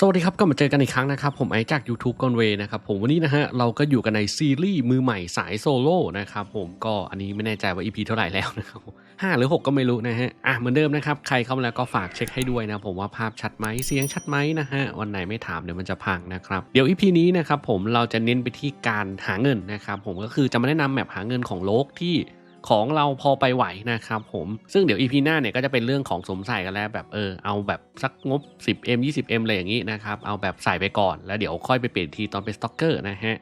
สวัสดีครับก็มาเจอกันอีกครั้งนะครับ ผมไอจาก YouTube กอนเวนะครับผมวันนี้นะฮะเราก็อยู่กันในซีรีส์มือใหม่สายโซโล่นะครับผมก็อันนี้ไม่แน่ใจว่า EP เท่าไหร่แล้วนะครับห้าหรือ 6 ก็ไม่รู้นะฮะอะเหมือนเดิมนะครับ ใครเข้ามาแล้วก็ฝากเช็คให้ด้วยนะผมว่าภาพชัดไหมเสียงชัดไหมนะฮะวันไหนไม่ถามเดี๋ยวมันจะพังนะครับเดี๋ยว EP นี้นะครับผมเราจะเน้นไปที่การหาเงินนะครับผมก็คือจะมาแนะนำแมปหาเงินของโลกที่ ของเราพอไปไหวนะครับผมซึ่งเดี๋ยวอีพีหน้าเนี่ยก็จะเป็นเรื่องของสมใส่กันแล้วแบบเออเอาแบบสักงบ 10M 20M อะไรอย่างนี้นะครับเอาแบบใส่ไปก่อน แล้วเดี๋ยวค่อยไปเปลี่ยนทีตอนเป็นสต็อกเกอร์นะฮะ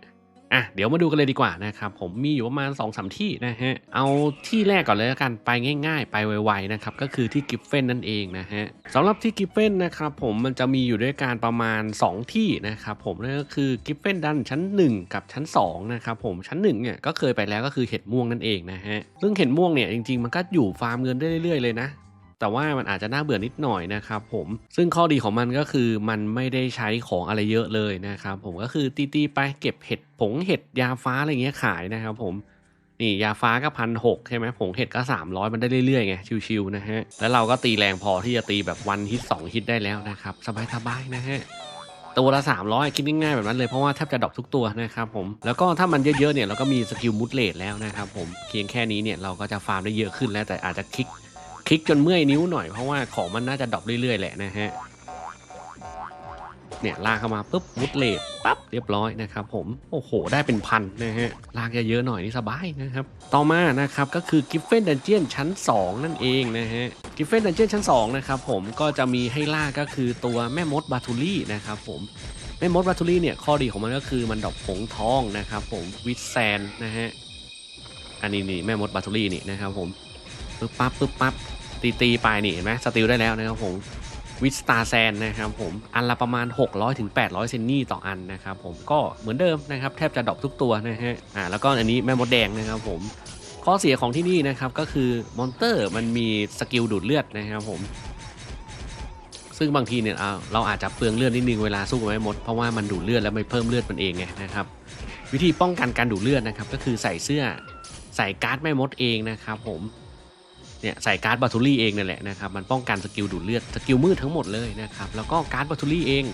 อะเดี๋ยวมาดูกันเลยดีกว่านะครับผมมีอยู่ประมาณ2อสที่นะฮะเอาที่แรกก่อนเลยลกันไปง่าย ๆ ไปไวๆนะครับก็คือที่กิฟเฟนนั่นเองนะฮะสำหรับที่กิฟเฟนนะครับผมมันจะมีอยู่ด้วยการประมาณ 2 ที่นะครับผมนั่นก็คือกิฟเฟนดันชั้น 1 กับชั้น2นะครับผมชั้น1เนี่ยก็เคยไปแล้วก็คือเห็ดม่วงนั่นเองนะฮะซึ่งเห็ดม่วงเนี่ยจริงๆมันก็อยู่ฟาร์มเงินได้เรื่อยๆเลยนะ แต่ว่ามันอาจจะน่าเบื่อนิดหน่อยนะครับผมซึ่งข้อดีของมันก็คือมันไม่ได้ใช้ของอะไรเยอะเลยนะครับผมก็คือตีๆไปเก็บเห็ดผงเห็ดยาฟ้าอะไรเงี้ยขายนะครับผมนี่ยาฟ้าก็พันหกใช่ไหมผงเห็ดก็ 300 มันได้เรื่อยๆไงชิวๆนะฮะแล้วเราก็ตีแรงพอที่จะตีแบบวันฮิต2ฮิตได้แล้วนะครับสบายๆนะฮะตัวละ 300 คิดง่ายๆแบบนั้นเลยเพราะว่าแทบจะดรอปทุกตัวนะครับผมแล้วก็ถ้ามันเยอะๆเนี่ยเราก็มีสกิลมุดเลดแล้วนะครับผมเพียงแค่นี้เนี่ยเราก็จะฟาร์มได้เยอะขึ้นแล้วแต่อาจจะคลิก คลิกจนเมื่อยนิ้วหน่อยเพราะว่าของมันน่าจะดรอปเรื่อยๆแหละนะฮะเนี่ยลากเข้ามาปุ๊บมุดเลดปั๊บเรียบร้อยนะครับผมโอ้โห ได้เป็นพันนะฮะลากเยอะๆหน่อยนี่สบายนะครับ ต่อมานะครับก็คือกิฟเฟนดันเจียนชั้น 2 นั่นเองนะฮะกิฟเฟนดันเจียนชั้น 2 นะครับผมก็จะมีให้ล่าก็คือตัวแม่มดบาทูลี่นะครับผมแม่มดบัตทูรี่เนี่ยข้อดีของมันก็คือมันดอกผงทองนะครับผมวิดแซนนะฮะอันนี้นี่แม่มดบัตทูรี่นี่นะครับผม ปึ๊บปั๊บปึ๊บปั๊บตีตีไปนี่เห็นไหมสติลได้แล้วนะครับผมวิสตาแซนนะครับผมอันละประมาณ 600ถึง800 เซนนี่ต่ออันนะครับผมก็เหมือนเดิมนะครับแทบจะดรอปทุกตัวนะฮะอ่าแล้วก็อันนี้แม่มดแดงนะครับผมข้อเสียของที่นี่นะครับก็คือมอนเตอร์มันมีสกิลดูดเลือดนะครับผมซึ่งบางทีเนี่ยเราอาจจะเปลืองเลือดนิดนึงเวลาสู้กับแม่มดเพราะว่ามันดูดเลือดแล้วไม่เพิ่มเลือดมันเองไงนะครับวิธีป้องกันการดูดเลือดนะครับก็คือใส่เสื้อใส่การ์ดแม่มดเองนะครับผม เนี่ยใส่การ์ดบัตทูรี่เองนั่นแหละนะครับมันป้องกันสกิลดูดเลือดสกิลมืดทั้งหมดเลยนะครับแล้วก็การ์ดบัตทูรี่เอง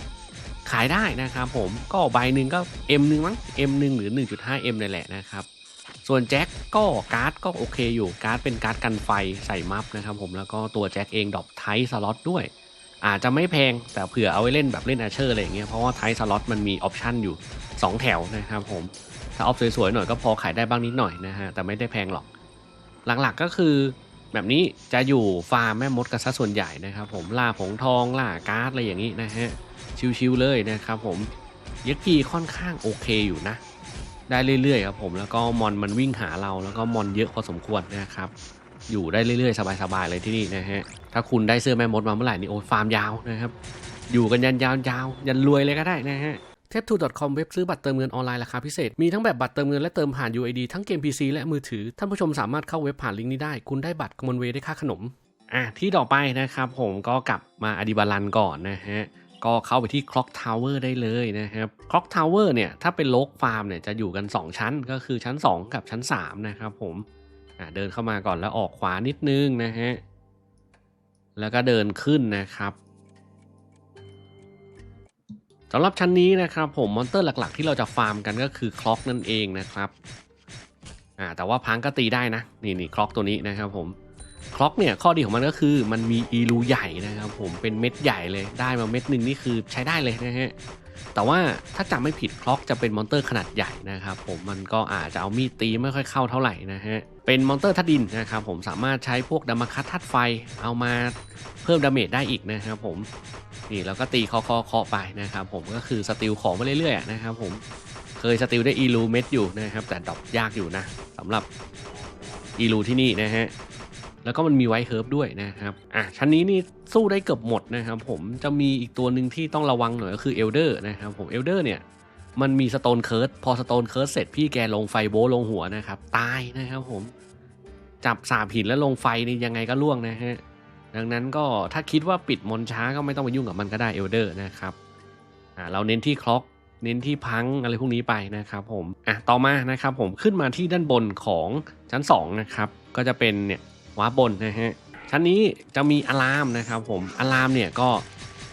ขายได้นะครับผมก็ใบหนึ่งก็ M หนึ่งมั้ง M หนึ่งหรือ 1.5 M นั่นแหละนะครับส่วนแจ็คก็การ์ดก็โอเคอยู่การ์ดเป็นการ์ดกันไฟใส่มัฟนะครับผมแล้วก็ตัวแจ็คเองดรอปไทสล็อตด้วย อาจจะไม่แพงแต่เผื่อเอาไว้เล่นแบบเล่นอาเชอร์อะไรอย่างเงี้ยเพราะว่าไทสล็อตมันมีออปชันอยู่ 2 แถวนะครับผมถ้าออฟสวยๆหน่อยก็พอขายได้บ้างนิดหน่อยนะฮะแต่ไม่ได้แพงหรอก หลักๆก็คือ แบบนี้จะอยู่ฟาร์มแม่มดกันซะส่วนใหญ่นะครับ ผมล่าผงทองล่าการ์ดอะไรอย่างนี้นะฮะชิวๆเลยนะครับผมยักกีค่อนข้างโอเคอยู่นะ ได้เรื่อยๆครับผมแล้วก็มอนมันวิ่งหาเราแล้วก็มอนเยอะพอสมควรนะครับ อยู่ได้เรื่อยๆ สบายๆเลยที่นี่นะฮะถ้าคุณได้เสื้อแม่มดมาเมื่อไหร่นี่โอ้ฟาร์มยาวนะครับ อยู่กันยันยาวๆยันรวยเลยก็ได้นะฮะ เทป 2.com เว็บซื้อบัตรเติมเงินออนไลน์ราคาพิเศษ มีทั้งแบบบัตรเติมเงินและเติมผ่าน UID ทั้งเกม PC และมือถือ ท่านผู้ชมสามารถเข้าเว็บผ่านลิงก์นี้ได้ คุณได้บัตรกมลเวได้ค่าขนม อะ ที่ต่อไปนะครับผมก็กลับมาอดิบาลันก่อนนะฮะ ก็เข้าไปที่ Clock Tower ได้เลยนะครับ Clock Tower เนี่ยถ้าเป็นโลกฟาร์มเนี่ยจะอยู่กัน 2 ชั้น ก็คือชั้น 2 กับชั้น 3 นะครับผมอะเดินเข้ามาก่อนแล้วออกขวานิดนึงนะฮะแล้วก็เดินขึ้นนะครับ สำหรับชั้นนี้นะครับผมมอนเตอร์หลักๆ ที่เราจะฟาร์มกันก็คือคล็อกนั่นเองนะครับอ่าแต่ว่าพังก็ตีได้นะนี่นี่คล็อกตัวนี้นะครับผมคล็อกเนี่ยข้อดีของมันก็คือมันมีอีรูใหญ่นะครับผมเป็นเม็ดใหญ่เลยได้มาเม็ดหนึ่งนี่คือใช้ได้เลยนะฮะ แต่ว่าถ้าจำไม่ผิดคล็อกจะเป็นมอนเตอร์ขนาดใหญ่นะครับผมมันก็อาจจะเอามีดตีไม่ค่อยเข้าเท่าไหร่นะฮะเป็นมอนเตอร์ทัดดินนะครับผมสามารถใช้พวกดามาคัตทัดไฟเอามาเพิ่มดาเมจได้อีกนะครับผมนี่แล้วก็ตีเคาะเคาะเคาะไปนะครับผมก็คือสติลของไปเรื่อยๆนะครับผมเคยสติลได้อีลูเม็ดอยู่นะครับแต่ดรอปยากอยู่นะสำหรับอีลูที่นี่นะฮะ แล้วก็มันมีไวท์เฮิร์บด้วยนะครับอะชั้นนี้นี่สู้ได้เกือบหมดนะครับ ผมจะมีอีกตัวหนึ่งที่ต้องระวังหน่อยก็คือเอลเดอร์นะครับผมเอลเดอร์เนี่ยมันมีสโตนเคิร์ดพอสโตนเคิร์ดเสร็จพี่แกลงไฟโบลงหัวนะครับ ตายนะครับผม จับสาบหินแล้วลงไฟนี่ยังไงก็ล่วงนะฮะดังนั้นก็ถ้าคิดว่าปิดมนช้าก็ไม่ต้องไปยุ่งกับมันก็ได้เอลเดอร์นะครับอ่าเราเน้นที่คล็อกเน้นที่พังอะไรพวกนี้ไปนะครับผมอะต่อมานะครับผมขึ้นมาที่ด้านบนของชั้น2นะครับก็จะเป็นเนี่ย วาบนนะฮะชั้นนี้จะมีอะลามนะครับผมอะลามเนี่ยก็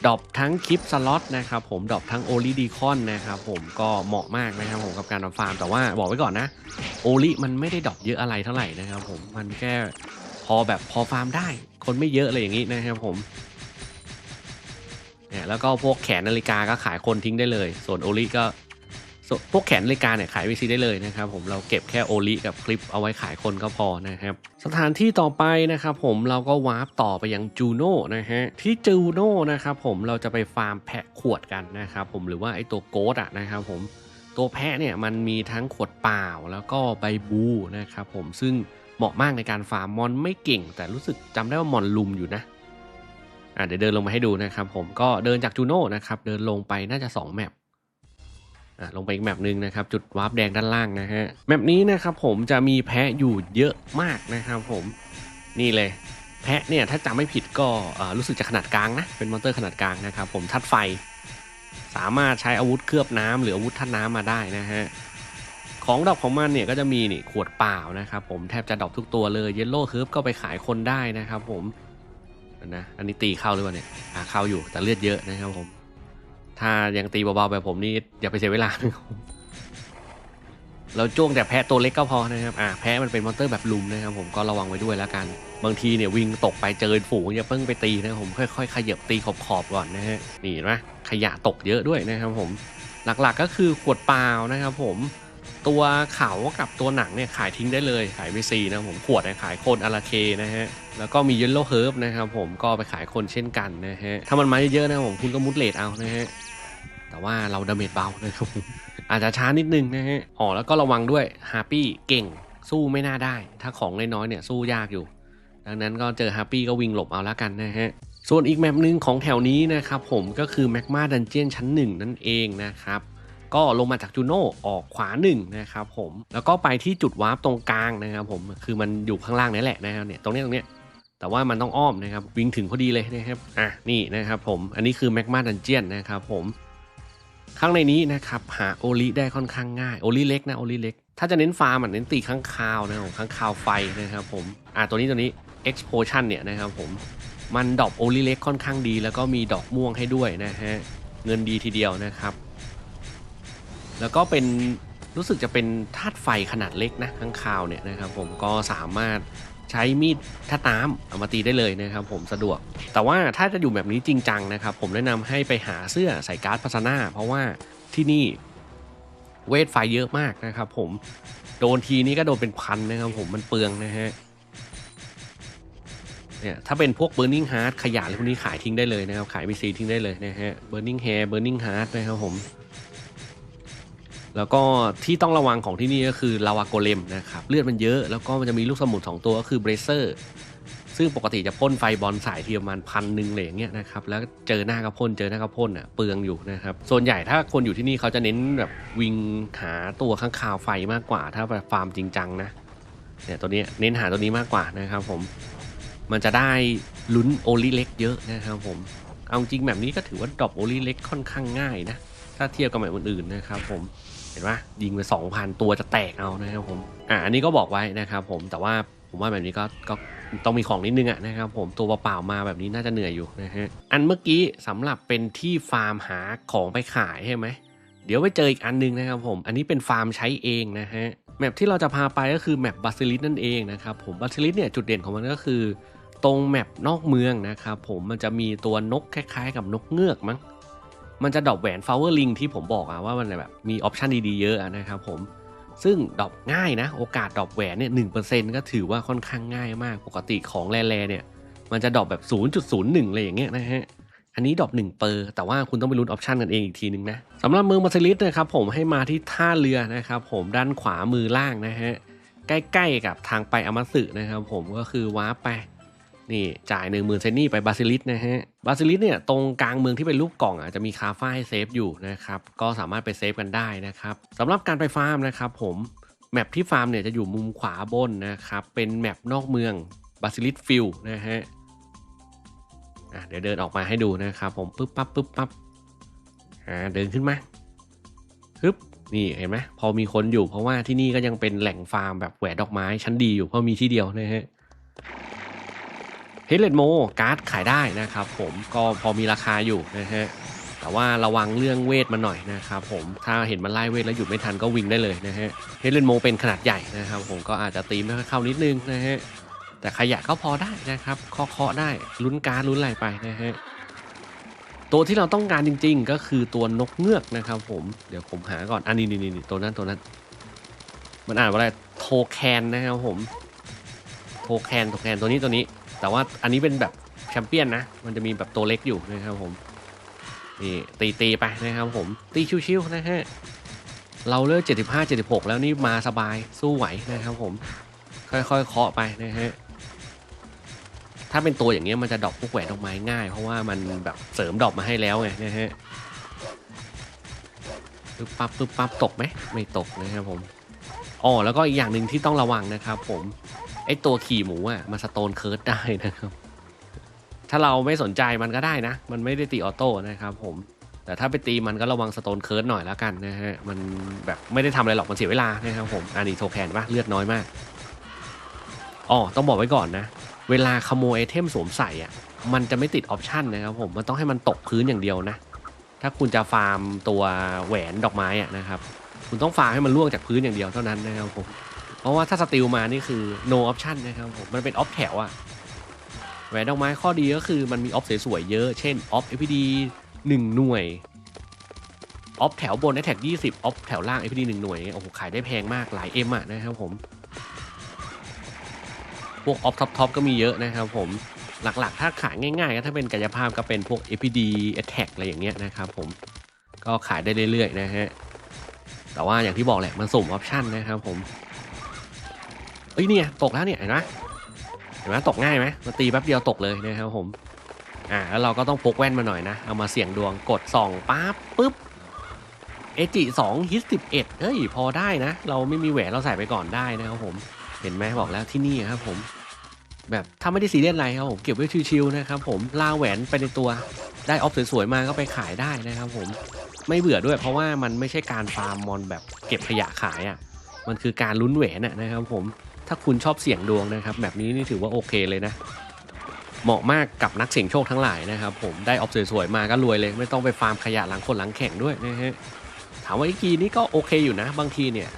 ดรอปทั้งคลิปสล็อตนะครับผมดรอปทั้งโอลิดีคอนนะครับผมก็เหมาะมากนะครับผมกับการทำฟาร์ม แต่ว่าบอกไว้ก่อนนะโอลิมันไม่ได้ดรอปเยอะอะไรเท่าไหร่นะครับผมมันแค่พอแบบพอฟาร์มได้ คนไม่เยอะเลยอย่างนี้นะครับผมเนี่ยแล้วก็พวกแขนนาฬิกาก็ขายคนทิ้งได้เลย ส่วนโอลิก็ พวกแขนนาฬิการเนี่ยขายวีซีได้เลยนะครับผมเราเก็บแค่โอลิกับคลิปเอาไว้ขายคนก็พอนะครับสถานที่ต่อไปนะครับผมเราก็วาร์ปต่อไปยังจูโน่นะฮะที่จูโน่นะครับผมเราจะไปฟาร์มแพะขวดกันนะครับผมหรือว่าไอตัวโกดอะนะครับผมตัวแพะเนี่ยมันมีทั้งขวดเปล่าแล้วก็ใบบูนะครับผมซึ่งเหมาะมากในการฟาร์มมอนไม่เก่ง แต่รู้สึกจำได้ว่ามอนลุมอยู่นะอะเดี๋ยวเดินลงมาให้ดูนะครับผมก็เดินจากจูโน่นะครับเดินลงไปน่าจะ 2 แมป ลงไปอีกแมปหนึ่งนะครับ จุดวาร์ปแดงด้านล่างนะฮะแมปนี้นะครับผมจะมีแพะอยู่เยอะมากนะครับผมนี่เลยแพะเนี่ยถ้าจำไม่ผิดก็รู้สึกจะขนาดกลางนะเป็นมอนเตอร์ขนาดกลางนะครับผมทัดไฟ สามารถใช้อาวุธเคลือบน้ำหรืออาวุธท่าน้ำมาได้นะฮะของดอกของมันเนี่ยก็จะมีนี่ขวดเปล่านะครับผมแทบจะดอกทุกตัวเลยเยลโล่เฮิร์บก็ไปขายคนได้นะครับผมนะอันนี้ตีเข้าหรือเปล่าเนี่ยอ่าเข้าอยู่แต่เลือดเยอะนะครับผม ถ้ายังตีเบาๆแบบผมนี่อย่าไปเสียเวลานะครับเราจ้วงแต่แพะตัวเล็กก็พอนะครับ อ่าแพะมันเป็นมอนเตอร์แบบลุมนะครับผมก็ระวังไว้ด้วยแล้วกัน บางทีเนี่ยวิ่งตกไปเจอฝูงอย่าเพิ่งไปตีนะครับผมค่อยๆขยับตีขอบๆก่อนนะฮะ นี่เห็นไหมขยะตกเยอะด้วยนะครับผม หลักๆก็คือขวดเปล่านะครับผม ตัวเขากับตัวหนังเนี่ยขายทิ้งได้เลย ขายไม่ซีนะครับผมขวดเนี่ยขายคนอาราเคนะฮะ แล้วก็มีเยลโล่เฮิร์บนะครับผมก็ไปขายคนเช่นกันนะฮะ ถ้ามันมาเยอะๆนะครับผมคุณก็มุดเลทเอานะฮะ แต่ว่าเราดาเมจเบานะครับอาจจะช้านิดนึงนะฮะอ๋อแล้วก็ระวังด้วยฮาร์ปี้เก่งสู้ไม่น่าได้ ถ้าของน้อยๆเนี่ยสู้ยากอยู่ ดังนั้นก็เจอฮาร์ปี้ก็วิ่งหลบเอาแล้วกันนะฮะส่วนอีกแมปหนึ่งของแถวนี้นะครับผมก็คือแมกมาดันเจียนชั้นหนึ่งนั่นเองนะครับก็ลงมาจากจูโน่ออกขวาหนึ่งนะครับผมแล้วก็ไปที่จุดวาร์ปตรงกลางนะครับผมคือมันอยู่ข้างล่างนี่แหละนะครับเนี่ยตรงนี้ตรงนี้แต่ว่ามันต้องอ้อมนะครับวิ่งถึงพอดีเลยนะครับอะนี่นะครับผมอันนี้คือแมกมาดันเจียนนะครับผม ข้างในนี้นะครับหาโอลิได้ค่อนข้างง่ายโอลิเล็กนะโอลิเล็กถ้าจะเน้นฟาร์มอะเน้นตีข้างคาวนะครับข้างคาวไฟนะครับผมอ่าตัวนี้ตัวนี้ explosion เนี่ยนะครับผมมันดอกโอลิเล็กค่อนข้างดี แล้วก็มีดอกม่วงให้ด้วยนะฮะเงินดีทีเดียวนะครับ แล้วก็เป็นรู้สึกจะเป็นธาตุไฟขนาดเล็กนะข้างคาวเนี่ยนะครับผมก็สามารถ ใช้มีดท่าน้ำเอามาตีได้เลยนะครับผมสะดวก แต่ว่าถ้าจะอยู่แบบนี้จริงจังนะครับ ผมแนะนำให้ไปหาเสื้อใส่การ์ดพัซนา เพราะว่าที่นี่เวทไฟเยอะมากนะครับ ผมโดนทีนี้ก็โดนเป็นพันนะครับผมมันเปลืองนะฮะเนี่ยถ้าเป็นพวก Burning Heart ขยะอะไรพวกนี้ขายทิ้งได้เลยนะครับ ขาย VC ทิ้งได้เลยนะฮะ Burning Hair Burning Heart นะครับผม แล้วก็ที่ต้องระวังของที่นี่ก็คือลาวาโกเลมนะครับเลือดมันเยอะแล้วก็มันจะมีลูกสมุน2ตัวก็คือเบรเซอร์ซึ่งปกติจะพ่นไฟบอลสายทีประมาณพันหนึ่งเลยอย่างเงี้ยนะครับแล้วเจอหน้าก็พ่นเจอหน้าก็พ่นอะเปลืองอยู่นะครับส่วนใหญ่ถ้าคนอยู่ที่นี่เขาจะเน้นแบบวิงหาตัวข้างคาวไฟมากกว่า ถ้าแบบฟาร์มจริงจังนะเนี่ยตัวนี้เน้นหาตัวนี้มากกว่านะครับผมมันจะได้ลุ้นโอลิเล็กเยอะนะครับผมเอาจริงแบบนี้ก็ถือว่าดรอปโอลิเล็กค่อนข้างง่ายนะถ้าเทียบกับแบบอื่นๆนะครับผม ห็นปะยิงไปสองพันตัวจะแตกเอานะครับผมอะอันนี้ก็บอกไว้นะครับผมแต่ว่าผมว่าแบบนี้ก็ก็ต้องมีของนิดนึงอะนะครับผมตัวเปล่าๆมาแบบนี้น่าจะเหนื่อยอยู่นะฮะอันเมื่อกี้สำหรับเป็นที่ฟาร์มหาของไปขายใช่ไหมเดี๋ยวไปเจออีกอันนึงนะครับผมอันนี้เป็นฟาร์มใช้เองนะฮะแมปที่เราจะพาไปก็คือแมปบาซิลิสนั่นเองนะครับผมบาซิลิสเนี่ยจุดเด่นของมันก็คือ ตรงแมปนอกเมืองนะครับผมมันจะมีตัวนกคล้ายๆ กับนกเงือกมั้ง มันจะดรอปแหวน flower ring ที่ผมบอกอะว่ามันแบบมีออปชันดีๆเยอะนะครับผมซึ่งดรอปง่ายนะ โอกาสดรอปแหวนเนี่ยหก็ถือว่าค่อนข้างง่ายมาก ปกติของแร่เนี่ย มันจะดรอปแบบ 0.01เลยอย่างเงี้ยนะฮะอันนี้ดรอป1เปอร์แต่ว่าคุณต้องไปลุ้นออปชันกันเองอีกทีนึงนะสำหรับเมืองมาซิลิสนะครับผมให้มาที่ท่าเรือนะครับผมด้านขวามือล่างนะฮะใกล้ๆกับทางไปอมัตสึนะครับผมก็คือวาไป นี่จ่ายหนึ่งหมื่นเซนนี่ไปบาซิลิสนะฮะบาซิลิสเนี่ยตรงกลางเมืองที่เป็นรูปกล่องอะจะมีคาฟ้าให้เซฟอยู่นะครับก็สามารถไปเซฟกันได้นะครับสำหรับการไปฟาร์มนะครับผมแมปที่ฟาร์มเนี่ยจะอยู่มุมขวาบนนะครับเป็นแมปนอกเมืองบาซิลิสฟิลนะฮะอะเดี๋ยวเดินออกมาให้ดูนะครับผมปึ๊บปั๊บปึ๊บปั๊บอ่าเดินขึ้นมาปึ๊บนี่เห็นไหมพอมีคนอยู่เพราะว่าที่นี่ก็ยังเป็นแหล่งฟาร์มแบบแหวนดอกไม้ชั้นดีอยู่เพราะมีที่เดียวนะฮะ ฮเลนโมการ์ดขายได้นะครับผมก็พอมีราคาอยู่นะฮะแต่ว่าระวังเรื่องเวทมันหน่อยนะครับผมถ้าเห็นมันไล่เวทแล้วหยุดไม่ทันก็วิ่งได้เลยนะฮะเฮเลนโมเป็นขนาดใหญ่นะครับผมก็อาจจะตีไม่ค่อยเข้านิดนึงนะฮะแต่ขยะก็พอได้นะครับเคาะๆได้ลุ้นการลุ้นอะไรไปนะฮะตัวที่เราต้องการจริงๆ ก็คือตัวนกเงือกนะครับผมเดี๋ยวผมหาก่อนอันนี้นี่นี่ตัวนั้นตัวนั้น มันอ่านว่าอะไรโทแคนนะครับผมโทแคนโทแคนตัวนี้ตัวนี้ แต่ว่าอันนี้เป็นแบบแชมเปี้ยนนะ มันจะมีแบบตัวเล็กอยู่นะครับผมนี่ตีตีไปนะครับผม ตีชิวๆนะฮะ เราเลิก75 76 แล้วนี่มาสบายสู้ไหวนะครับผม ค่อยๆเคาะไปนะฮะ ถ้าเป็นตัวอย่างเงี้ยมันจะดรอกพวกแหวนดอกไม้ง่าย เพราะว่ามันแบบเสริมดอกมาให้แล้วไงนะฮะปึ๊บปั๊บปึ๊บปั๊บตกไหมไม่ตกนะครับผมอ๋อแล้วก็อีกอย่างหนึ่งที่ต้องระวังนะครับผม ไอตัวขี่หมูอะมันสโตนเคิร์ดได้นะครับ ถ้าเราไม่สนใจมันก็ได้นะ มันไม่ได้ตีออโต้นะครับผม แต่ถ้าไปตีมันก็ระวังสโตนเคิร์ดหน่อยแล้วกันนะฮะ มันแบบไม่ได้ทำอะไรหรอกมันเสียเวลานะครับผมอันนี้โทแคนปะเลือดน้อยมากอ๋อต้องบอกไว้ก่อนนะ เวลาขโมยไอเทมสวมใส่อะมันจะไม่ติดออปชันนะครับผมมันต้องให้มันตกพื้นอย่างเดียวนะ ถ้าคุณจะฟาร์มตัวแหวนดอกไม้อะนะครับ คุณต้องฟาร์มให้มันล่วงจากพื้นอย่างเดียวเท่านั้นนะครับผม เพราะว่าถ้าสติลมานี่คือ no option นะครับผมมันเป็นออฟแถวอะแหวนดอกไม้ข้อดีก็คือมันมีออฟสวยๆเยอะ เช่นออฟ FPD 1 หน่วยออฟแถวบน Attack 20ออฟแถวล่าง FPD 1 หน่วยโอ้โหขายได้แพงมากหลาย M อะนะครับผม พวกออฟท็อปทก็มีเยอะนะครับผมหลักๆ ถ้าขายง่ายๆ ก็ถ้าเป็นกายภาพก็เป็นพวก FPD Attack อะไรอย่างเงี้ยนะครับผมก็ขายได้เรื่อยๆนะฮะแต่ว่าอย่างที่บอกแหละมันสุ่มออปชันนะครับผม เอ้ยเนี่ยตกแล้วเนี่ยเห็นไหมเห็นไหมตกง่ายไหมมาตีแป๊บเดียวตกเลยนะครับผมอ่าแล้วเราก็ต้องพกแว่นมาหน่อยนะ เอามาเสี่ยงดวงกดส่องปั๊บปุ๊บเอจิสองฮิตสิบเอ็ดเอ้ยพอได้นะ เราไม่มีแหวนเราใส่ไปก่อนได้นะครับผมเห็นไหมบอกแล้วที่นี่ครับผมแบบถ้าไม่ได้ซีเรียสอะไรครับผมเก็บไว้ชิวๆนะครับผมล่าแหวนไปในตัวได้ออฟสวยๆมาก็ไปขายได้นะครับผมไม่เบื่อด้วยเพราะว่ามันไม่ใช่การฟาร์มมอนแบบเก็บขยะขายอะ่ะมันคือการลุ้นแหวนะนะครับผม ถ้าคุณชอบเสี่ยงดวงนะครับ แบบนี้นี่ถือว่าโอเคเลยนะ เหมาะมากกับนักเสี่ยงโชคทั้งหลายนะครับ ผมได้ออฟสวยๆมาก็รวยเลย ไม่ต้องไปฟาร์มขยะหลังคนหลังแข่งด้วยนะฮะถามว่าอีกีนี่ก็โอเคอยู่นะ บางทีเนี่ย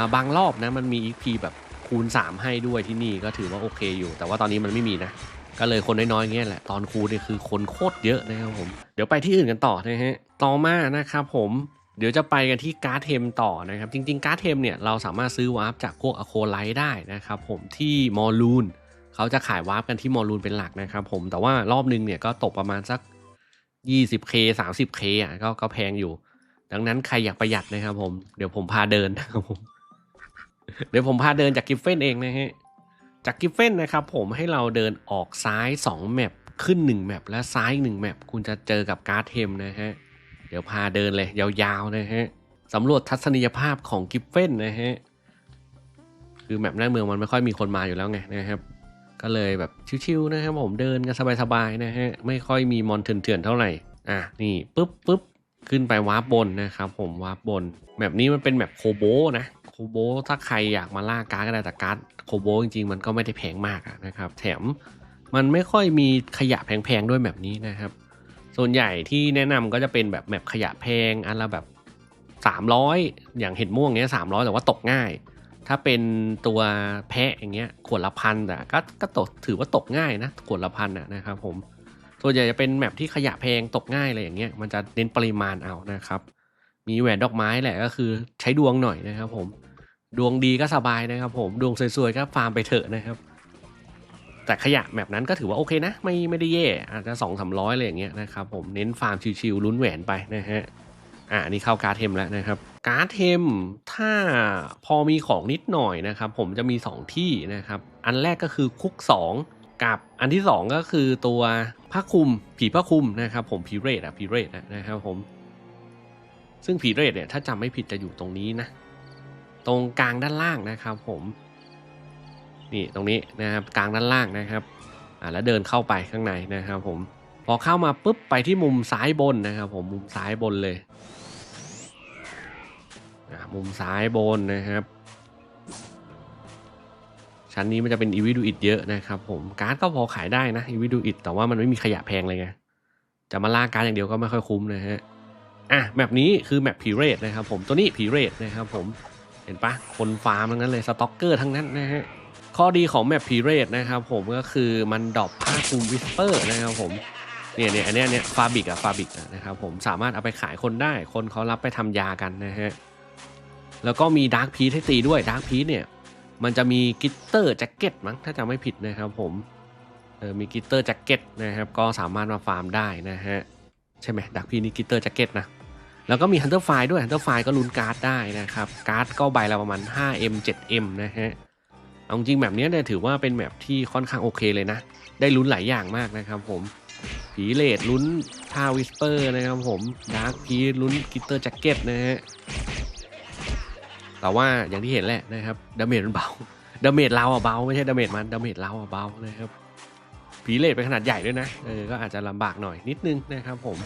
าบางรอบนะมันมีอีพีแบบคูณ 3 ให้ด้วยที่นี่ก็ถือว่าโอเคอยู่ แต่ว่าตอนนี้มันไม่มีนะ ก็เลยคนน้อยๆเงี้ยแหละ ตอนครูเนี่คือคนโคตรเยอะนะครับผม เดี๋ยวไปที่อื่นกันต่อนะฮะ ต่อมานะครับผม เดี๋ยวจะไปกันที่การ์ดเทมต่อนะครับ จริง ๆ การ์ดเทมเนี่ยเราสามารถซื้อวาร์ปจากพวกอโคไลท์ได้นะครับผมที่มอลลูนเขาจะขายวาร์ปกันที่มอลลูนเป็นหลักนะครับผมแต่ว่ารอบนึงเนี่ยก็ตกประมาณสัก 20k 30k อะก็ก็แพงอยู่ ดังนั้นใครอยากประหยัดนะครับผมเดี๋ยวผมพาเดินนะครับผมเดี๋ยวผมพาเดินจากกิฟเฟนเองนะฮะจากกิฟเฟนนะครับผมให้เราเดินออกซ้าย2แมปขึ้น1แมปและซ้าย1แมปคุณจะเจอกับการ์ดเทมนะฮะ เดี๋ยวพาเดินเลย ยาวๆนะฮะสำรวจทัศนียภาพของกิฟเฟนนะฮะ คือแมปหน้าเมืองมันไม่ค่อยมีคนมาอยู่แล้วไงนะครับ ก็เลยแบบชิวๆนะครับผมเดินกันสบายๆนะฮะ ไม่ค่อยมีมอนเถื่อนๆเท่าไหร่ อะนี่ปุ๊บปุ๊บขึ้นไปวาร์ปบนนะครับผมวาร์ปบนแมปนี้มันเป็นแมปโคโบนะโคโบถ้าใครอยากมาล่าการ์ดก็ได้แต่การ์ดโคโบจริงๆ มันก็ไม่ได้แพงมากนะครับ แถมมันไม่ค่อยมีขยะแพงๆด้วยแบบนี้นะครับ ส่วนใหญ่ที่แนะนำก็จะเป็นแบบแมปขยะแพงอันละแบบ 300 อย่างเห็ดม่วงเงี้ย300แต่ว่าตกง่าย ถ้าเป็นตัวแพะอย่างเงี้ยขวดละพันแต่ก็ก็ตกถือว่าตกง่ายนะขวดละพันอะนะครับผมส่วนใหญ่จะเป็นแมปที่ขยะแพงตกง่ายอะไรอย่างเงี้ยมันจะเน้นปริมาณเอานะครับมีแหวนดอกไม้แหละก็คือใช้ดวงหน่อยนะครับผม ดวงดีก็สบายนะครับผม ดวงสวยๆก็ฟาร์มไปเถอะนะครับ แต่ขยะแบบนั้นก็ถือว่าโอเคนะ ไม่ไม่ได้แย่ อาจจะสองสามร้อยอะไรอย่างเงี้ยนะครับผมเน้นฟาร์มชิวๆลุ้นแหวนไปนะฮะอ่านี่เข้าการ์ดเทมแล้วนะครับ การ์ดเทมถ้าพอมีของนิดหน่อยนะครับ ผมจะมี 2 ที่นะครับ อันแรกก็คือคุก 2 กับอันที่ 2 ก็คือตัวผ้าคลุม ผีผ้าคลุมนะครับ ผมผีเรดอะผีเรดนะครับผม ซึ่งผีเรดเนี่ยถ้าจำไม่ผิดจะอยู่ตรงนี้นะ ตรงกลางด้านล่างนะครับ ผม นี่ตรงนี้นะครับกลางด้านล่างนะครับอ่าแล้วเดินเข้าไปข้างในนะครับผมพอเข้ามาปุ๊บไปที่มุมซ้ายบนนะครับผมมุมซ้ายบนเลยอะมุมซ้ายบนนะครับ ชั้นนี้มันจะเป็นอีวิดูอิดเยอะนะครับผมการ์ดก็พอขายได้นะอีวิดูอิดแต่ว่ามันไม่มีขยะแพงเลยไงจะมาล่าการ์ดอย่างเดียวก็ไม่ค่อยคุ้มนะฮะอะแมปนี้คือแมปพีเรตนะครับผมตัวนี้พีเรตนะครับผมเห็นปะคนฟาร์มทั้งนั้นเลยสต็อกเกอร์ทั้งนั้นนะฮะ ข้อดีของแมปพีเรตนะครับผมก็คือมันดรอปผ้าคลุมวิสเปอร์นะครับผมเนี่ยเนี่ยอันนี้เนี่ยฟาบิกอะฟาบิกอะนะครับผมสามารถเอาไปขายคนได้ คนเขารับไปทำยากันนะฮะแล้วก็มีดาร์กพีทให้ตีด้วยดาร์กพีทเนี่ยมันจะมีกิตเตอร์แจ็คเก็ตมั้งถ้าจำไม่ผิดนะครับผมเออมีกิตเตอร์แจ็คเก็ตนะครับก็สามารถมาฟาร์มได้นะฮะใช่ไหมดักพีนี่กิตเตอร์แจ็คเก็ตนะแล้วก็มีฮันเตอร์ไฟด้วยฮันเตอร์ไฟก็ลุ้นการ์ดได้นะครับการ์ดก็ใบละประมาณ 5M 7M นะฮะ เอาจริงแบบนี้เนี่ยถือว่าเป็นแบบที่ค่อนข้างโอเคเลยนะ ได้ลุ้นหลายอย่างมากนะครับผมผีเลดลุ้นท่าวิสเปอร์นะครับผมดาร์กพีลุ้นกิตเตอร์แจ็คเก็ตนะฮะแต่ว่าอย่างที่เห็นแหละนะครับดาเมจมันเบาดาเมจเราอะเบาไม่ใช่ดาเมจมันดาเมจเราอะเบานะครับผีเลดเป็นขนาดใหญ่ด้วยนะเออก็อาจจะลำบากหน่อยนิดนึงนะครับผม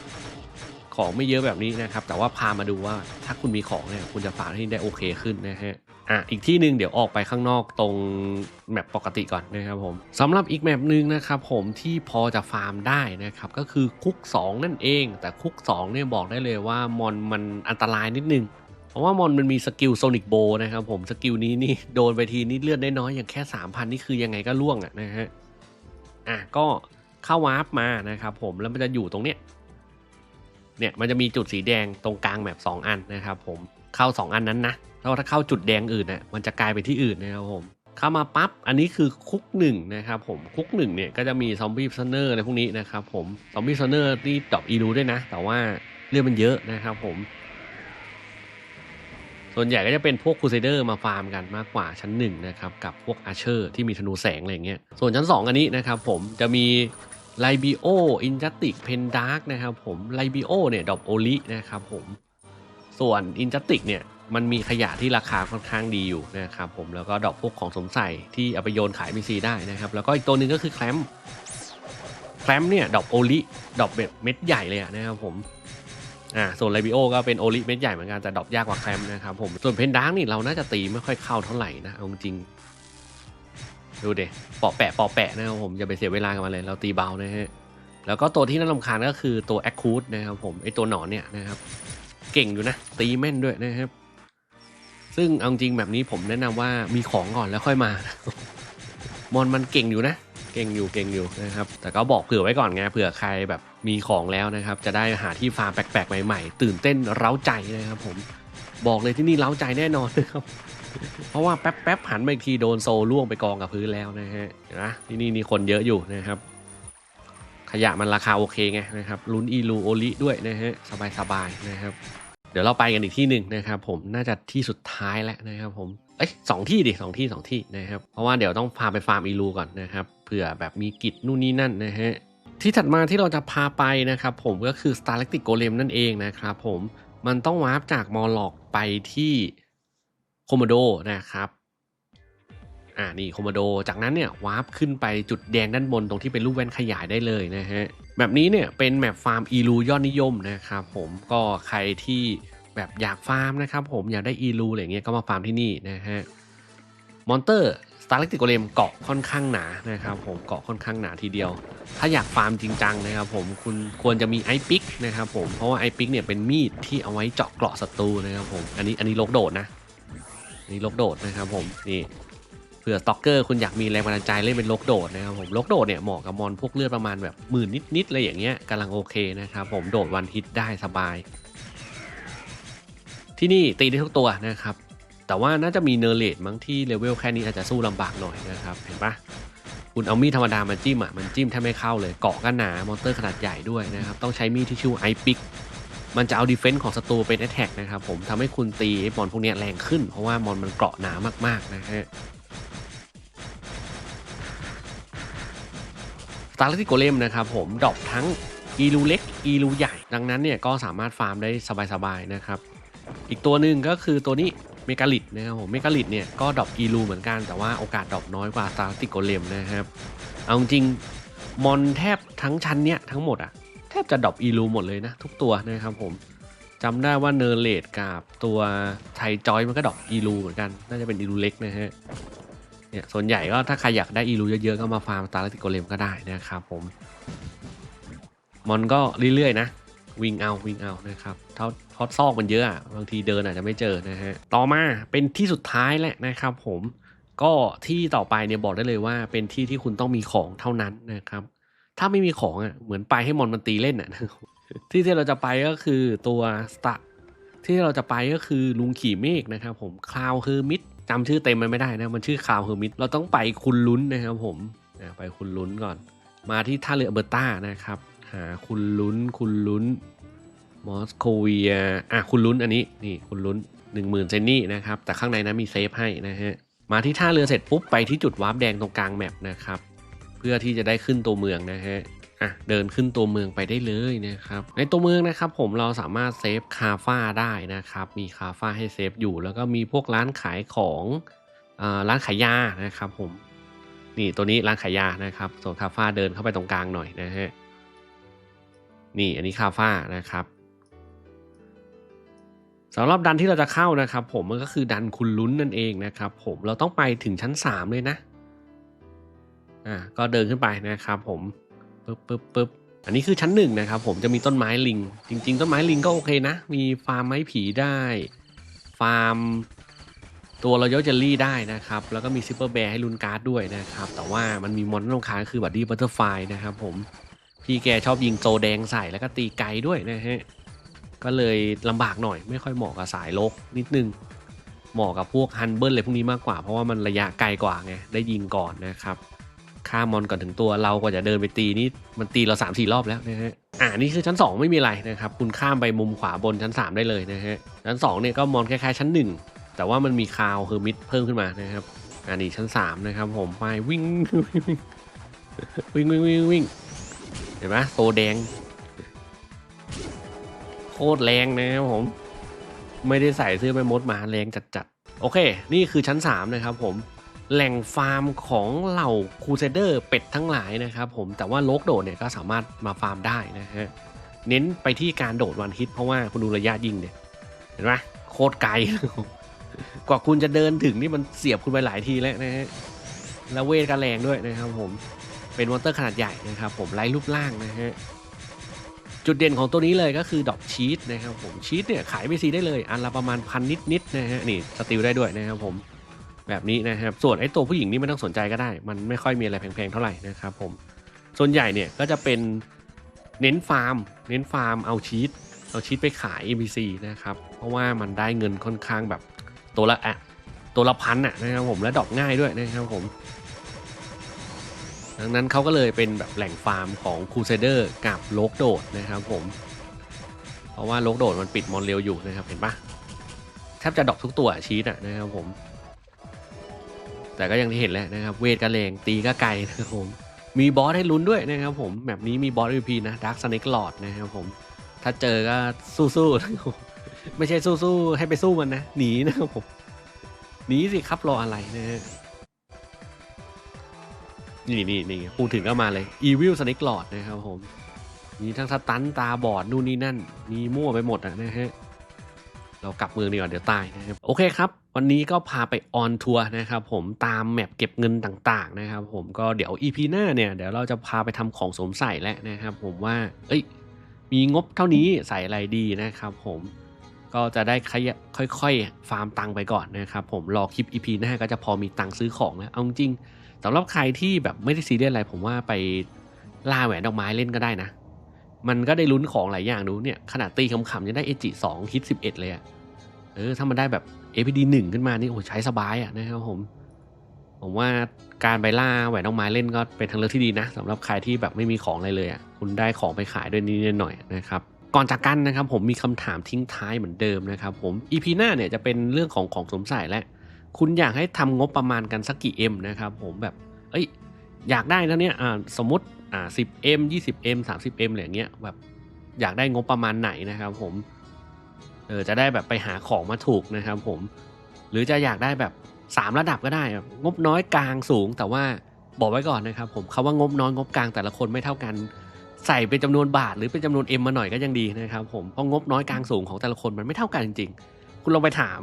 ของไม่เยอะแบบนี้นะครับ แต่ว่าพามาดูว่าถ้าคุณมีของเนี่ยคุณจะฟาร์มที่ได้โอเคขึ้นนะฮะ อะอีกที่หนึ่งเดี๋ยวออกไปข้างนอกตรงแมปปกติก่อนนะครับผมสำหรับอีกแมปหนึ่งนะครับผมที่พอจะฟาร์มได้นะครับก็คือคุก 2 นั่นเอง แต่คุก2เนี่ยบอกได้เลยว่ามอนมันอันตรายนิดนึงเพราะว่ามอนมันมีสกิลโซนิกโบนะครับผมสกิลนี้นี่โดนไปทีนี่เลือดได้น้อยอย่างแค่ 3,000 นี่คือยังไงก็ล่วงอะนะฮะอะก็เข้าวาร์ปมานะครับผมแล้วมันจะอยู่ตรงเนี้ยเนี่ยมันจะมีจุดสีแดงตรงกลางแมปสองอันนะครับผมเข้า 2 อันนั้นนะ แล้วถ้าเข้าจุดแดงอื่นน่ะมันจะกลายไปที่อื่นนะครับผมเข้ามาปั๊บอันนี้คือคุกหนึ่งนะครับผมคุกหนึ่งเนี่ยก็จะมีซอมบี้ซันเนอร์อะไรพวกนี้นะครับผมซอมบี้ซันเนอร์นี่ดรอปอีรูด้วยนะ แต่ว่าเลือดมันเยอะนะครับผม ส่วนใหญ่ก็จะเป็นพวกคูเซเดอร์มาฟาร์มกันมากกว่าชั้นหนึ่งนะครับกับพวกอาเชอร์ที่มีธนูแสงอะไรเงี้ยส่วนชั้น 2 อันนี้นะครับผมจะมีไลบิโออินจัติกเพนดาร์กนะครับผมไลบิโอเนี่ยดอกโอลินะครับผมส่วนอินจัติกเนี่ย มันมีขยะที่ราคาค่อนข้างดีอยู่นะครับผมแล้วก็ดอกพวกของสมใส่ที่เอาไปโยนขายมีซีได้นะครับ แล้วก็อีกตัวหนึ่งก็คือแคลมแคลมเนี่ยดอกโอลิดอกแบบเม็ดใหญ่เลยนะครับผมอ่าส่วนไลบิโอก็เป็นโอลิเม็ดใหญ่เหมือนกันแต่ดอปยากกว่าแคลมนะครับผมส่วนเพนดาร์กนี่เราน่าจะตีไม่ค่อยเข้าเท่าไหร่นะเอาจริงดูเดปอแปะปอแปะนะครับผมอย่าไปเสียเวลากันมาเลยเราตีเบานะฮะแล้วก็ตัวที่น่ารำคาญก็คือตัวแอคคูดนะครับผมไอตัวหนอนเนี่ยนะครับเก่งอยู่นะ ตีแม่นด้วยนะครับ ซึ่งเอาจริงแบบนี้ผมแนะนำว่ามีของก่อนแล้วค่อยมามอนมันเก่งอยู่นะ เก่งอยู่เก่งอยู่นะครับ แต่ก็บอกเผื่อไว้ก่อนไงเผื่อใครแบบมีของแล้วนะครับ จะได้หาที่ฟาร์มแปลกๆใหม่ๆ ตื่นเต้นเร้าใจนะครับ ผมบอกเลยที่นี่เร้าใจแน่นอนนะครับเพราะว่าแป๊บๆหันมาอีกทีโดนโซล่วงไปกองกับพื้นแล้วนะฮะนะที่นี่มีคนเยอะอยู่นะครับ ขยะมันราคาโอเคไงนะครับลุ้นอีลูโอลิด้วยนะฮะสบายๆนะครับ เดี๋ยวเราไปกันอีกที่หนึ่งนะครับ ผมน่าจะที่สุดท้ายแล้วนะครับ ผมเอ้ยสองที่ดิสองที่สองที่นะครับ เพราะว่าเดี๋ยวต้องพาไปฟาร์มอีลูก่อนนะครับเผื่อแบบมีกิจนู่นนี่นั่นนะฮะที่ถัดมาที่เราจะพาไปนะครับผมก็คือ Starlectic Golem นั่นเองนะครับผมมันต้องวาร์ปจากมอลล็อกไปที่โคโมโดนะครับ อ่านี่โคโมโด จากนั้นเนี่ยวาร์ปขึ้นไปจุดแดงด้านบนตรงที่เป็นรูปแว่นขยายได้เลยนะฮะแบบนี้เนี่ยเป็นแมปฟาร์มอีลูยอดนิยมนะครับผมก็ใครที่แบบอยากฟาร์มนะครับผมอยากได้อีลูอะไรเงี้ยก็มาฟาร์มที่นี่นะฮะมอนเตอร์สตาร์เล็กติโกเลมเกาะค่อนข้างหนานะครับผมเกาะค่อนข้างหนาทีเดียว ถ้าอยากฟาร์มจริงจังนะครับผมคุณควรจะมีไอปิกนะครับผมเพราะว่าไอปิกเนี่ยเป็นมีดที่เอาไว้เจาะเกราะศัตรูนะครับผมอันนี้อันนี้ลกโดดนะอันนี่ลกโดดนะครับผมนี่ เผื่อสต็อกเกอร์คุณอยากมีแรงบันดาลใจเล่นเป็นลกโดดนะครับผมลกโดดเนี่ยเหมาะกับมอนพวกเลือดประมาณแบบหมื่นนิดๆอะไรอย่างเงี้ยกำลังโอเคนะครับผมโดดวันฮิตได้สบาย ที่นี่ตีได้ทุกตัวนะครับ แต่ว่าน่าจะมีเนอร์เลดมั้งที่เลเวลแค่นี้อาจจะสู้ลำบากหน่อยนะครับเห็นปะคุณเอามีดธรรมดามาจิ้มอะมันจิ้มแทบไม่เข้าเลยเกาะก็หนามอนเตอร์ขนาดใหญ่ด้วยนะครับต้องใช้มีดที่ชื่อไอปิกมันจะเอาดีเฟนส์ของศัตรูเป็นแอตแทกนะครับผมทำให้คุณตีไอ้มอนพวกเนี้ยแรงขึ้น เพราะว่ามอนมันเกราะหนามากๆนะฮะ ตาร์ลิติโกเลมนะครับผมดรอปทั้งอีลูเล็กอีลูใหญ่ ดังนั้นเนี่ยก็สามารถฟาร์มได้สบายๆนะครับ อีกตัวหนึ่งก็คือตัวนี้เมกาลิดนะครับผมเมกาลิดเนี่ยก็ดรอปอีลูเหมือนกันแต่ว่าโอกาสดรอปน้อยกว่าสตาร์ลิติโกเลมนะครับ เอาจริงมอนแทบทั้งชั้นเนี้ยทั้งหมดอะแทบจะดรอปอีลูหมดเลยนะ ทุกตัวนะครับผมจำได้ว่าเนอร์เลดกับตัวไทจอยมันก็ดรอปอีลูเหมือนกัน น่าจะเป็นอีลูเล็กนะฮะ เนี่ยส่วนใหญ่ก็ถ้าใครอยากได้อีรูเยอะๆ ก็มาฟาร์มสตาร์ติโกเลมก็ได้นะครับผมมอนก็เรื่อยๆนะ วิ่งเอาวิ่งเอานะครับเท่าเพราะซอกมันเยอะบางทีเดินอาจจะไม่เจอนะฮะต่อมาเป็นที่สุดท้ายแหละนะครับผมก็ที่ต่อไปเนี่ยบอกได้เลยว่า เป็นที่ที่คุณต้องมีของเท่านั้นนะครับ ถ้าไม่มีของอะเหมือนไปให้มอนมันตีเล่นอะที่ที่เราจะไปก็คือตัวสตาที่เราจะไปก็คือลุงขี่เมฆนะครับผมคลาวเฮอร์มิด จำชื่อเต็มมันไม่ได้นะ มันชื่อคาวเฮอร์มิดเราต้องไปคุณลุ้นนะครับผมไปคุณลุ้นก่อน มาที่ท่าเรือเบอร์ต้านะครับ หาคุณลุ้น คุณลุ้น มอสโคเวีย อะคุณลุ้นอันนี้ นี่คุณลุ้น 1 0,000เซนนี่นะครับ แต่ข้างในนะมีเซฟให้นะฮะ มาที่ท่าเรือเสร็จปุ๊บไปที่จุดวาร์ปแดงตรงกลางแมปนะครับ เพื่อที่จะได้ขึ้นตัวเมืองนะฮะ อะเดินขึ้นตัวเมืองไปได้เลยนะครับในตัวเมืองนะครับผมเราสามารถเซฟคาฟ้าได้นะครับมีคาฟ้าให้เซฟอยู่ แล้วก็มีพวกร้านขายของอร้านขายยานะครับผมนี่ตัวนี้ร้านขายยานะครับส่วนคาฟ้าเดินเข้าไปตรงกลางหน่อยนะฮะนี่อันนี้คาฟ้านะครับสำหรับดันที่เราจะเข้านะครับผมมันก็คือดันคุณลุ้นนั่นเองนะครับผมเราต้องไปถึงชั้นสามเลยนะอ่าก็เดินขึ้นไปนะครับผม ปึ๊บปึ๊บปึ๊บอันนี้คือชั้นหนึ่งนะครับ ผมจะมีต้นไม้ลิง จริง ๆ ต้นไม้ลิงก็โอเคนะ มีฟาร์มไม้ผีได้ ฟาร์มตัวรอยัลเจลลี่ได้นะครับ แล้วก็มีซิปเปอร์แบร์ให้ลุนการ์ดด้วยนะครับ แต่ว่ามันมีมอนต้องค้างคือบัดดี้บัตเตอร์ไฟนะครับผม พี่แกชอบยิงโซแดงใส่แล้วก็ตีไกลด้วยนะฮะ ก็เลยลำบากหน่อย ไม่ค่อยเหมาะกับสายลกนิดนึง เหมาะกับพวกฮันเบิลอะไรพวกนี้มากกว่า เพราะว่ามันระยะไกลกว่าไง ได้ยิงก่อนนะครับ ฆ่ามอนก่อนถึงตัวเรากว่าจะเดินไปตีนี่มันตีเรา3ามสี่รอบแล้วนะฮะอ่านี่คือชั้น 2 ไม่มีอะไรนะครับคุณข้ามไปมุมขวาบนชั้น 3 ได้เลยนะฮะชั้น2เนี่ยก็มอนคล้ายๆชั้น 1 แต่ว่ามันมีคาวเฮอร์มิดเพิ่มขึ้นมานะครับอันนี้ชั้น 3 นะครับ ผมไปวิ่งวิ่งวิ่งวิ่งวิ่งเห็นไหมโซแดง โคตรแรงนะครับผม ไม่ได้ใส่เสื้อแม่มดมาแรงจัดๆโอเค นี่คือชั้น 3 นะครับผม แหล่งฟาร์มของเหล่าคูเซเดอร์เป็ดทั้งหลายนะครับผมแต่ว่าโลกโดดเนี่ยก็สามารถมาฟาร์มได้นะฮะเน้นไปที่การโดดวันฮิตเพราะว่าคุณดูระยะยิงเนี่ยเห็นไหมโคตรไกล กว่าคุณจะเดินถึงนี่มันเสียบคุณไปหลายทีแล้วนะฮะแล้วเวทก็แรงด้วยนะครับผมเป็นมอนเตอร์ขนาดใหญ่นะครับผมไร้รูปร่างนะฮะจุดเด่นของตัวนี้เลยก็คือดอกชีสนะครับผมชีสเนี่ยขายไปซีได้เลย อันละประมาณพันนิดๆนะฮะนี่สติลได้ด้วยนะครับผม แบบนี้นะครับ ส่วนไอ้ตัวผู้หญิงนี่ไม่ต้องสนใจก็ได้ มันไม่ค่อยมีอะไรแพงๆเท่าไหร่นะครับผม ส่วนใหญ่เนี่ยก็จะเป็นเน้นฟาร์ม เน้นฟาร์มเอาชีสเอาชีสไปขาย NPC นะครับ เพราะว่ามันได้เงินค่อนข้างแบบตัวละอะตัวละพันอะนะครับผมและดอกง่ายด้วยนะครับผม ดังนั้นเขาก็เลยเป็นแบบแหล่งฟาร์มของคูเซเดอร์กับโลกโดดนะครับผม เพราะว่าโลกโดดมันปิดมอนเร็วอยู่นะครับเห็นปะแทบจะดอกทุกตัวชีตอะนะครับผม แต่ก็ยังที่เห็นแหล้วนะครับ เวทก็แรงตีก็ไกลนะครับผม มีบอสให้ลุ้นด้วยนะครับผมแบบนี้มีบอส MVP นะดาร์ s ส a น e หลอดนะครับผม ถ้าเจอก็สู้ๆนะครับผมไม่ใช่สู้ๆให้ไปสู้มันนะหนีนะครับผมหนีสิครับรออะไรนะฮะนี่นี่นี่พูดถึงก็มาเลย Evil Snake Lord นะครับผมมีทั้งสตันตาบอดนู่นนี่นั่น มีมั่วไปหมดอะนะฮะ เรากลับเมืองดีกว่าเดี๋ยวตายนะครับโอเคครับ วันนี้ก็พาไปออนทัวร์นะครับผมตามแมปเก็บเงินต่างๆนะครับผมก็เดี๋ยว EP หน้าเนี่ยเดี๋ยวเราจะพาไปทำของสมใส่แล้วนะครับผมว่า เอ้ย มีงบเท่านี้ใส่อะไรดีนะครับผมก็จะได้ค่อยๆ ฟาร์มตังค์ไปก่อนนะครับผมรอคลิป EP หน้าก็จะพอมีตังค์ซื้อของแล้วเอาจริงสำหรับใครที่แบบไม่ได้ซีเรียสอะไร ผมว่าไปล่าแหวนดอกไม้เล่นก็ได้นะ มันก็ได้ลุ้นของหลายอย่างดูเนี่ยขนาดตีขำๆยังได้เอจิสองฮิตสิบเอ็ดเลยอะ เออถ้ามันได้แบบ APD หนึ่งขึ้นมานี่โอ้ใช้สบายอะนะครับผม ผมว่าการไปล่าแหวนดอกไม้เล่นก็เป็นทางเลือกที่ดีนะสำหรับใครที่แบบไม่มีของอะไรเลยอะคุณได้ของไปขายด้วยนิดหน่อยนะครับก่อนจากกันนะครับผมมีคำถามทิ้งท้ายเหมือนเดิมนะครับผม EP หน้าเนี่ยจะเป็นเรื่องของของสมใส่และ คุณอยากให้ทำงบประมาณกันสักกี่เอ็มนะครับผมแบบเอ้ยอยากได้นะเนี่ยอ่าสมมติอ่าสิบเอ็มยี่สิบเอ็มสามสิบเอ็มอะไรอย่างเงี้ยแบบอยากได้งบประมาณไหนนะครับผม ออจะได้แบบไปหาของมาถูกนะครับผม หรือจะอยากได้แบบสามระดับก็ได้งบน้อยกลางสูง แต่ว่าบอกไว้ก่อนนะครับ ผมคาว่างบน้อยงบกลางแต่ละคนไม่เท่ากัน ใส่เป็นจำนวนบาท หรือเป็นจำนวนเอ็มมาหน่อยก็ยังดีนะครับผมเพราะงบน้อยกลางสูงของแต่ละคนมันไม่เท่ากันจริงๆ คุณลองไปถาม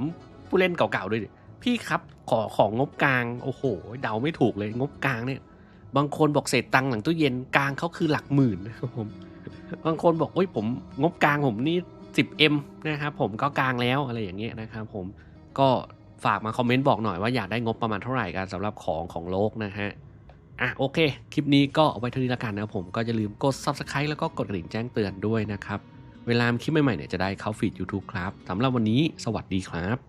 ผู้เล่นเก่าๆด้วยพี่ครับขอของงบกลางโอ้โห เดาไม่ถูกเลยงบกลางเนี่ย บางคนบอกเศษตังค์หลังตู้เย็นกลางเขาคือหลักหมื่นนะครับผมบางคนบอกโอ้ยผมงบกลางผมนี่ 10M นะครับผมก็กลางแล้วอะไรอย่างเงี้ยนะครับผมก็ฝากมาคอมเมนต์บอกหน่อยว่าอยากได้งบประมาณเท่าไหร่กันสำหรับของของโลกนะฮะอะโอเค คลิปนี้ก็เอาไว้เท่านี้ละกันนะครับผมก็อย่าลืมกด Subscribe แล้วก็กดกระดิ่งแจ้งเตือนด้วยนะครับ เวลามีคลิปใหม่ๆเนี่ยจะได้เข้าฟีด YouTube ครับสำหรับวันนี้สวัสดีครับ